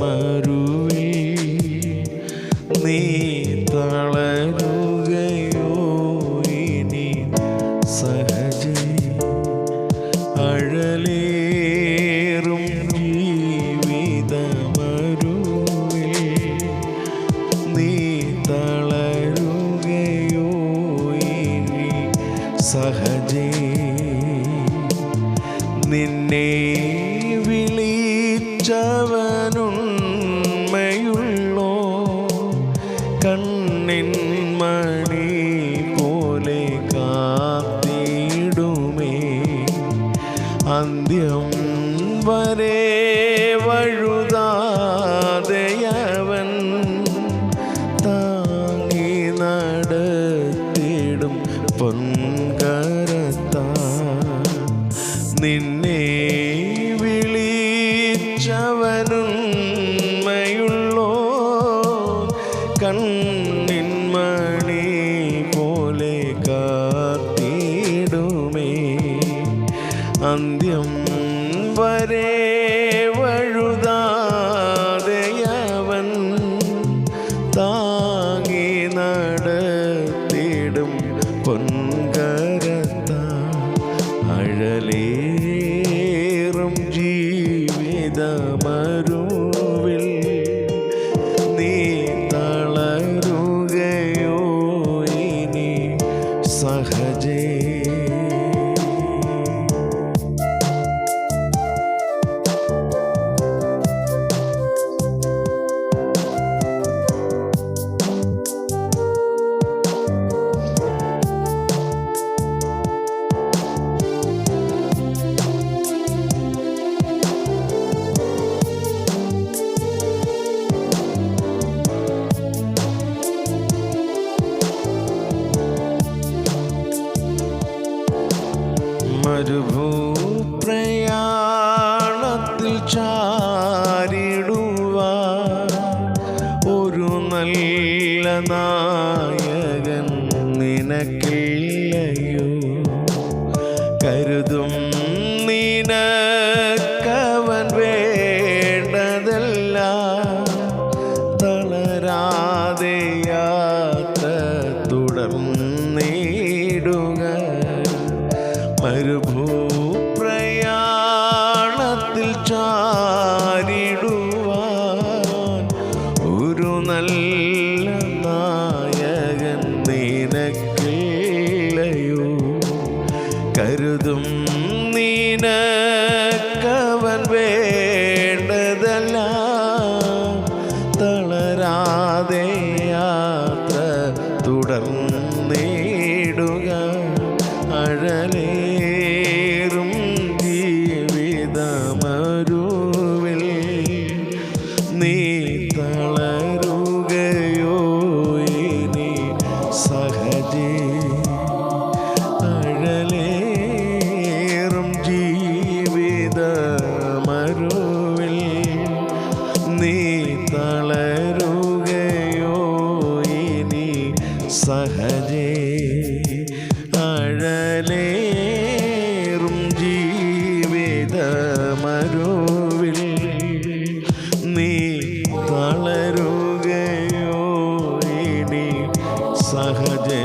മരുവി നീ തളരുകയോ ഇനി സഹജ അഴലേറും ജീവിത മരുവിൽ നീ തളരുകയോ ഇനി സഹജ നിന്നെ അന്ത്യം വരെ പൊൻകരത്ത അഴലേറും മരുഭൂപ്രയാണത്തിൽ ചാരിടുവ ഒരു നല്ല നായകൻ നിനക്കില്ലയോ? കരുതും തുടർന്നിടുക അഴലേറും തളരുകയോ ഇനി സഹജേ.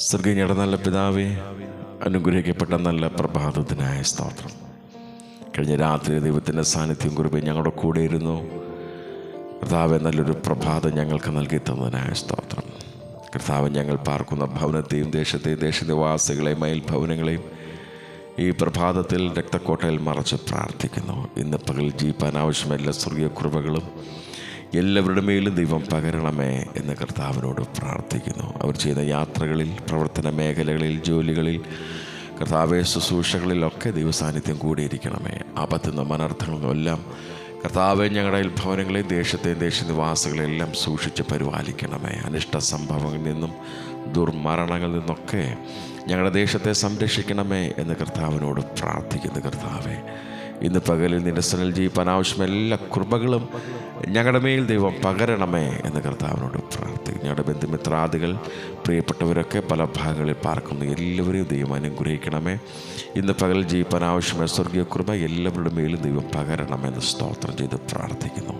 സ്വർഗീയയുടെ നല്ല പിതാവേ അനുഗ്രഹിക്കപ്പെട്ട നല്ല പ്രഭാതത്തിനായ സ്തോത്രം. കഴിഞ്ഞ രാത്രി ദൈവത്തിന്റെ സാന്നിധ്യം കുറിപ്പ് ഞങ്ങളുടെ കൂടെ ഇരുന്നു. കർത്താവ് നല്ലൊരു പ്രഭാതം ഞങ്ങൾക്ക് നൽകി തന്നതിനായ സ്തോത്രം. കർത്താവ് ഞങ്ങൾ പാർക്കുന്ന ഭവനത്തെയും ദേശത്തെയും ദേശനിവാസികളെയും മയിൽ ഭവനങ്ങളെയും ഈ പ്രഭാതത്തിൽ രക്തക്കോട്ടയിൽ മറച്ച് പ്രാർത്ഥിക്കുന്നു. ഇന്ന് പകൽ ജീപ്പാൻ ആവശ്യമായ എല്ലാ സ്വർഗീയ കുറവകളും എല്ലാവരുടെ മേലും ദൈവം പകരണമേ എന്ന് കർത്താവിനോട് പ്രാർത്ഥിക്കുന്നു. അവർ ചെയ്യുന്ന യാത്രകളിൽ പ്രവർത്തന മേഖലകളിൽ ജോലികളിൽ കർത്താവേ ശുശ്രൂഷകളിലൊക്കെ ദൈവസാന്നിധ്യം കൂടിയിരിക്കണമേ. ആപത്തുന്ന അനർത്ഥങ്ങളും എല്ലാം കർത്താവെ ഞങ്ങളുടെ ഭവനങ്ങളെയും ദേശത്തെയും ദേശനിവാസികളെല്ലാം സൂക്ഷിച്ച് പരിപാലിക്കണമേ. അനിഷ്ട സംഭവങ്ങളിൽ നിന്നും ദുർമരണങ്ങളിൽ നിന്നൊക്കെ ഞങ്ങളുടെ ദേശത്തെ സംരക്ഷിക്കണമേ എന്ന് കർത്താവിനോട് പ്രാർത്ഥിക്കുന്നു കർത്താവെ. ഇന്ന് പകലിൽ നിന്റെ സനൽ ജീവിപ്പാൻ എല്ലാ കൃപകളും ഞങ്ങളുടെ മേൽ ദൈവം പകരണമേ എന്ന് കർത്താവിനോട് പ്രാർത്ഥിക്കും ഞങ്ങളുടെ ബന്ധുമിത്രാദികൾ പ്രിയപ്പെട്ടവരൊക്കെ പല ഭാഗങ്ങളിൽ പാർക്കുന്നു. എല്ലാവരെയും ദൈവം അനുഗ്രഹിക്കണമേ. ഇന്ന് പകൽ ജീവിപ്പാൻ ആവശ്യമായ സ്വർഗീയ കൃപ എല്ലാവരുടെ മേലും ദൈവം പകരണമെന്ന് സ്തോത്രം ചെയ്ത് പ്രാർത്ഥിക്കുന്നു.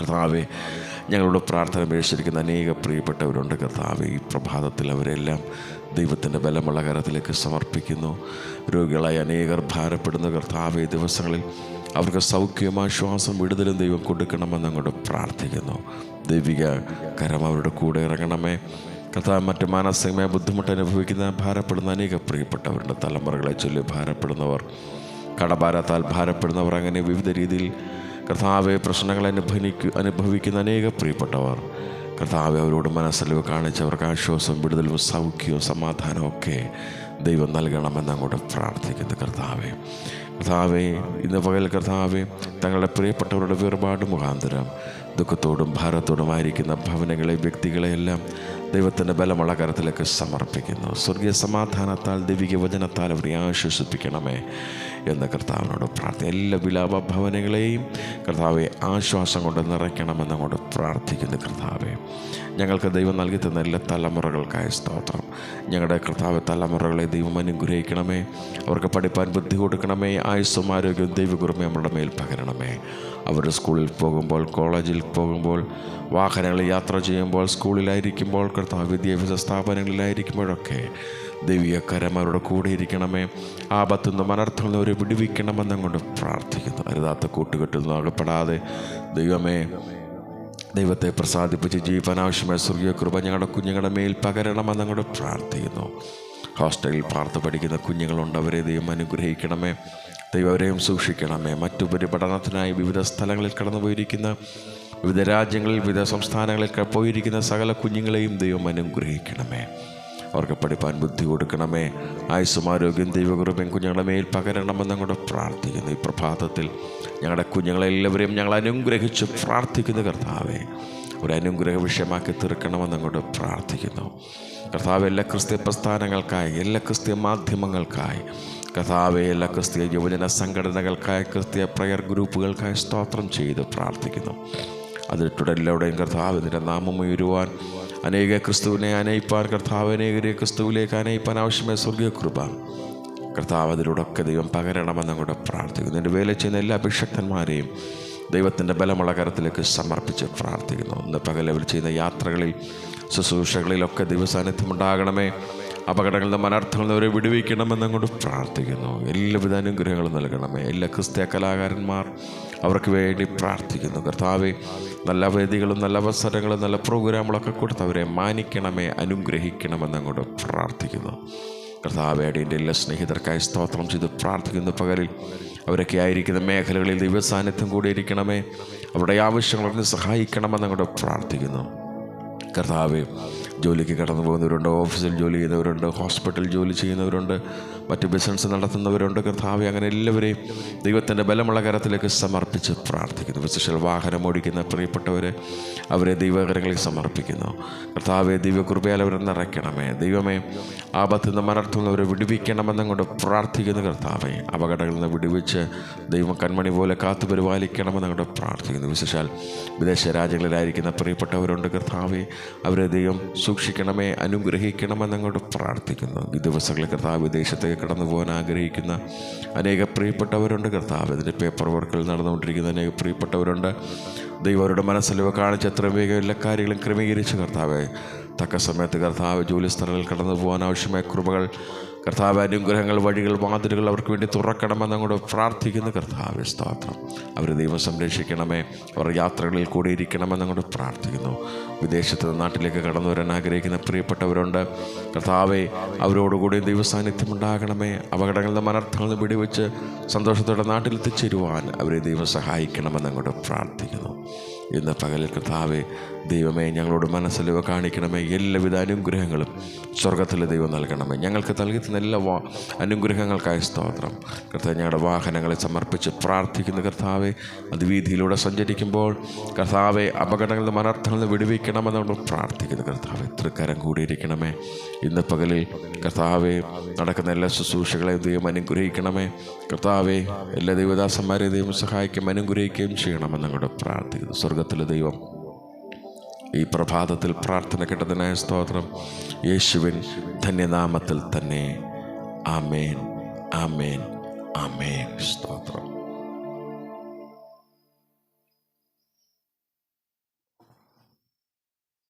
കർത്താവെ ഞങ്ങളുടെ പ്രാർത്ഥന മേടിച്ചിരിക്കുന്ന അനേക പ്രിയപ്പെട്ടവരുണ്ട്. കർത്താവ് ഈ പ്രഭാതത്തിൽ അവരെല്ലാം ദൈവത്തിന്റെ ബലമുള്ള കരത്തിലേക്ക് സമർപ്പിക്കുന്നു. രോഗികളായി അനേകർ ഭാരപ്പെടുന്ന. കർത്താവ് ഈ ദിവസങ്ങളിൽ അവർക്ക് സൗഖ്യം ആശ്വാസം വിടുതലും ദൈവം കൊടുക്കണമെന്ന് അങ്ങോട്ട് പ്രാർത്ഥിക്കുന്നു. ദൈവിക കരം അവരുടെ കൂടെ ഇറങ്ങണമേ. കഥാ മറ്റ് മാനസികമായ ബുദ്ധിമുട്ട് അനുഭവിക്കുന്ന ഭാരപ്പെടുന്ന അനേക പ്രിയപ്പെട്ടവരുടെ തലമുറകളെ ചൊല്ലി ഭാരപ്പെടുന്നവർ കടഭാരത്താൽ ഭാരപ്പെടുന്നവർ അങ്ങനെ വിവിധ രീതിയിൽ കർത്താവെ പ്രശ്നങ്ങൾ അനുഭവിക്കു അനുഭവിക്കുന്ന അനേക പ്രിയപ്പെട്ടവർ. കർത്താവെ അവരോട് മനസ്സിലോ കാണിച്ചവർക്ക് ആശ്വാസവും വിടുതലും സൗഖ്യവും സമാധാനവും ഒക്കെ ദൈവം നൽകണമെന്ന് അങ്ങോട്ട് പ്രാർത്ഥിക്കുന്നു കർത്താവെ. കർത്താവെ ഇന്ന് പകൽ കർത്താവെ തങ്ങളുടെ പ്രിയപ്പെട്ടവരുടെ വേർപാട് മുഖാന്തരം ദുഃഖത്തോടും ഭാരത്തോടുമായിരിക്കുന്ന ഭവനങ്ങളെ വ്യക്തികളെയെല്ലാം ദൈവത്തിന്റെ ബലമുള്ള കരത്തിലേക്ക് സമർപ്പിക്കുന്നു. സ്വർഗീയ സമാധാനത്താൽ ദൈവിക വചനത്താൽ അവരെ ആശ്വസിപ്പിക്കണമേ. എന്ന് കർത്താവിനോട് പ്രാർത്ഥന എല്ലാ വിലാപ ഭവനങ്ങളെയും കർത്താവെ ആശ്വാസം കൊണ്ട് നിറയ്ക്കണമെന്ന് പ്രാർത്ഥിക്കുന്നു കർത്താവെ. ഞങ്ങൾക്ക് ദൈവം നൽകി തന്ന എല്ലാ തലമുറകൾക്കായ സ്തോത്രം. ഞങ്ങളുടെ കർത്താവ് തലമുറകളെ ദൈവം അനുഗ്രഹിക്കണമേ. അവർക്ക് പഠിപ്പാൻ ബുദ്ധി കൊടുക്കണമേ. ആയുസ്സും ആരോഗ്യവും ദൈവകുറുമേ നമ്മുടെ മേൽ പകരണമേ. അവർ സ്കൂളിൽ പോകുമ്പോൾ കോളേജിൽ പോകുമ്പോൾ വാഹനങ്ങളിൽ യാത്ര ചെയ്യുമ്പോൾ സ്കൂളിലായിരിക്കുമ്പോൾ കർത്താവ് വിദ്യാഭ്യാസ സ്ഥാപനങ്ങളിലായിരിക്കുമ്പോഴൊക്കെ കരം കൂടെ ഇരിക്കണമേ. ആപത്തു നിന്ന് മനർത്ഥങ്ങൾ അവരെ വിടുവിക്കണമെന്നും കൊണ്ട് പ്രാർത്ഥിക്കുന്നു. അരുതാത്ത കൂട്ടുകെട്ടിൽ നിന്ന് അകപ്പെടാതെ. ദൈവമേ ദൈവത്തെ പ്രസാദിപ്പിച്ച് ജീവനാവശ്യമായ സ്വർഗീയ കൃപ ഞങ്ങളുടെ കുഞ്ഞുങ്ങളുടെ മേൽ പകരണമെന്ന് അങ്ങോട്ട് പ്രാർത്ഥിക്കുന്നു. ഹോസ്റ്റലിൽ പാർത്ത് പഠിക്കുന്ന കുഞ്ഞുങ്ങളുണ്ട്. അവരെ ദൈവം അനുഗ്രഹിക്കണമേ. ദൈവം അവരെയും സൂക്ഷിക്കണമേ. മറ്റുപരി പഠനത്തിനായി വിവിധ സ്ഥലങ്ങളിൽ കടന്നു പോയിരിക്കുന്ന വിവിധ രാജ്യങ്ങളിൽ വിവിധ സംസ്ഥാനങ്ങളിൽ പോയിരിക്കുന്ന സകല കുഞ്ഞുങ്ങളെയും ദൈവം അനുഗ്രഹിക്കണമേ. അവർക്ക് പഠിപ്പാൻ ബുദ്ധി കൊടുക്കണമേ. ആയുസ്സും ആരോഗ്യം ദൈവകൃപയും കുഞ്ഞുങ്ങളുടെ മേൽ പകരണമെന്ന് അങ്ങോട്ട് പ്രാർത്ഥിക്കുന്നു. ഈ പ്രഭാതത്തിൽ ഞങ്ങളുടെ കുഞ്ഞുങ്ങളെല്ലാവരെയും ഞങ്ങൾ അനുഗ്രഹിച്ച് പ്രാർത്ഥിക്കുന്നു കർത്താവേ. ഒരു അനുഗ്രഹ വിഷയമാക്കി തീർക്കണമെന്ന് അങ്ങോട്ട് പ്രാർത്ഥിക്കുന്നു. കർത്താവ് എല്ലാ ക്രിസ്ത്യ പ്രസ്ഥാനങ്ങൾക്കായി എല്ലാ ക്രിസ്ത്യ മാധ്യമങ്ങൾക്കായി കർത്താവ് എല്ലാ ക്രിസ്തീയ യുവജന സംഘടനകൾക്കായി ക്രിസ്തീയ പ്രയർ ഗ്രൂപ്പുകൾക്കായി സ്തോത്രം ചെയ്ത് പ്രാർത്ഥിക്കുന്നു. അതിൽ തുടരെല്ലാവരുടെയും കർത്താവ് നിന്റെ നാമം ഉയരുവാൻ അനേക ക്രിസ്തുവിനെ അനയിപ്പാൻ കർത്താവ് അനേകരെ ക്രിസ്തുവിലേക്ക് അനയിപ്പാൻ ആവശ്യമായ സ്വർഗീയ കൃപ. കർത്താവ് അതിലൂടൊക്കെ ദൈവം പകരണമെന്ന് കൂടെ പ്രാർത്ഥിക്കുന്നു. എന്റെ വേല ചെയ്യുന്ന എല്ലാ അഭിഷക്തന്മാരെയും ദൈവത്തിന്റെ ബലമുള്ള കരത്തിലേക്ക് സമർപ്പിച്ച് പ്രാർത്ഥിക്കുന്നു. ഇന്ന് പകൽ അവർ ചെയ്യുന്ന യാത്രകളിൽ ശുശ്രൂഷകളിലൊക്കെ ദൈവസാന്നിധ്യം ഉണ്ടാകണമേ. അനർത്ഥങ്ങളിൽ നിന്ന് അവരെ വിടുവിക്കണമെന്ന് അങ്ങോട്ട് പ്രാർത്ഥിക്കുന്നു. എല്ലാവിധ അനുഗ്രഹങ്ങളും നൽകണമേ. എല്ലാ ക്രിസ്ത്യ കലാകാരന്മാർ അവർക്ക് വേണ്ടി പ്രാർത്ഥിക്കുന്നു. കർത്താവെ നല്ല വേദികളും നല്ല അവസരങ്ങളും നല്ല പ്രോഗ്രാമുകളൊക്കെ കൊടുത്ത് അവരെ മാനിക്കണമേ അനുഗ്രഹിക്കണമെന്ന് അങ്ങോട്ട് പ്രാർത്ഥിക്കുന്നു. കർത്താവേടെ എന്റെ എല്ലാ സ്നേഹിതർക്കായി സ്തോത്രം ചെയ്ത് പ്രാർത്ഥിക്കുന്നു. പകലിൽ അവരൊക്കെ ആയിരിക്കുന്ന മേഖലകളിൽ ദിവസാന്നിധ്യം കൂടിയിരിക്കണമേ. അവരുടെ ആവശ്യങ്ങളൊക്കെ സഹായിക്കണമെന്ന് അങ്ങോട്ട് പ്രാർത്ഥിക്കുന്നു. കർത്താവെ ജോലിക്ക് കടന്നു പോകുന്നവരുണ്ട് ഓഫീസിൽ ജോലി ചെയ്യുന്നവരുണ്ട് ഹോസ്പിറ്റൽ ജോലി ചെയ്യുന്നവരുണ്ട്. മറ്റ് ബിസിനസ് നടത്തുന്നവരുണ്ട്. കർത്താവ് അങ്ങനെ എല്ലാവരെയും ദൈവത്തിന്റെ ബലമുള്ള കരത്തിലേക്ക് സമർപ്പിച്ച് പ്രാർത്ഥിക്കുന്നു. വിശേഷ വാഹനം ഓടിക്കുന്ന പ്രിയപ്പെട്ടവരെ അവരെ ദൈവകരങ്ങളിൽ സമർപ്പിക്കുന്നു. കർത്താവെ ദൈവകൃപയാൽ അവരെ നിറയ്ക്കണമേ. ദൈവമേ ആപത്തിൽ നിന്ന് മലർത്തുന്നവരെ കൊണ്ട് പ്രാർത്ഥിക്കുന്നു കർത്താവെ. അപകടങ്ങളിൽ നിന്ന് വിടുവിച്ച് ദൈവം കൺമണി പോലെ കാത്തു കൊണ്ട് പ്രാർത്ഥിക്കുന്നു. വിശേഷാൽ വിദേശ രാജ്യങ്ങളിലായിരിക്കുന്ന പ്രിയപ്പെട്ടവരുണ്ട്. കർത്താവെ അവരെ ദൈവം സൂക്ഷിക്കണമേ അനുഗ്രഹിക്കണമെന്നും അനുഗ്രഹിക്കണമെന്നങ്ങോട്ട് പ്രാർത്ഥിക്കുന്നു. ഈ ദിവസങ്ങളിൽ കർത്താവ് വിദേശത്തേക്ക് കടന്നു പോകാൻ ആഗ്രഹിക്കുന്ന അനേക പ്രിയപ്പെട്ടവരുണ്ട്. കർത്താവ് ഇതിന്റെ പേപ്പർ വർക്കുകൾ നടന്നുകൊണ്ടിരിക്കുന്ന അനേക പ്രിയപ്പെട്ടവരുണ്ട്. ദൈവം അവരുടെ മനസ്സിലിവ കാണിച്ച് എത്ര വേഗം എല്ലാ കാര്യങ്ങളും ക്രമീകരിച്ച് കർത്താവെ തക്ക സമയത്ത് കർത്താവ് ജോലി സ്ഥലങ്ങളിൽ കടന്നു പോകാൻ ആവശ്യമായ കൃപകൾ കർത്താവ് അനുഗ്രഹങ്ങൾ വഴികൾ വാതിലുകൾ അവർക്ക് വേണ്ടി തുറക്കണമെന്ന് അങ്ങോട്ട് പ്രാർത്ഥിക്കുന്നു. കർത്താവ് സ്തോത്രം. അവർ ദൈവം സംരക്ഷിക്കണമേ. അവർ യാത്രകളിൽ കൂടി ഇരിക്കണമെന്ന് അങ്ങോട്ട് പ്രാർത്ഥിക്കുന്നു. വിദേശത്ത് നാട്ടിലേക്ക് കടന്നു വരാൻ ആഗ്രഹിക്കുന്ന പ്രിയപ്പെട്ടവരുണ്ട്. കർത്താവെ അവരോടുകൂടി ദൈവസാന്നിധ്യം ഉണ്ടാകണമേ. അനർത്ഥങ്ങളിൽ നിന്ന് വെടിവെച്ച് സന്തോഷത്തോടെ നാട്ടിലെത്തിച്ചേരുവാൻ അവരെ ദൈവം സഹായിക്കണമെന്ന് അങ്ങോട്ട് പ്രാർത്ഥിക്കുന്നു. ഇന്ന് പകലിൽ കർത്താവെ ദൈവമേ ഞങ്ങളോട് മനസ്സിലിവ കാണിക്കണമേ. എല്ലാവിധ അനുഗ്രഹങ്ങളും സ്വർഗത്തിലെ ദൈവം നൽകണമേ. ഞങ്ങൾക്ക് നൽകുന്ന എല്ലാ വാ അനുഗ്രഹങ്ങൾക്കായി സ്തോത്രം. കർത്താവ് ഞങ്ങളുടെ വാഹനങ്ങളെ സമർപ്പിച്ച് പ്രാർത്ഥിക്കുന്ന കർത്താവെ. അത് വീതിയിലൂടെ സഞ്ചരിക്കുമ്പോൾ കർത്താവെ അപകടങ്ങളിൽ നിന്ന് അനർത്ഥങ്ങളിൽ നിന്ന് പ്രാർത്ഥിക്കുന്ന പ്രാർത്ഥിക്കുന്നു കർത്താവെ. തൃക്കരം കൂടിയിരിക്കണമേ ഇന്ന് പകലിൽ കർത്താവെ നടക്കുന്ന എല്ലാ ശുശ്രൂഷകളെയും ദൈവം അനുഗ്രഹിക്കണമേ. കർത്താവെ എല്ലാ ദൈവദാസന്മാരെയും ദൈവം സഹായിക്കും അനുഗ്രഹിക്കുകയും ചെയ്യണമെന്ന് ഞങ്ങളുടെ പ്രാർത്ഥിക്കുന്നു. സ്വർഗത്തിലെ ദൈവം. ഈ പ്രഭാതത്തിൽ പ്രാർത്ഥന കിട്ടതിനായ സ്തോത്രം. യേശുവിൻ ധന്യനാമത്തിൽ തന്നെ. ആമേൻ. ആമേൻ. ആമേൻ. സ്തോത്രം.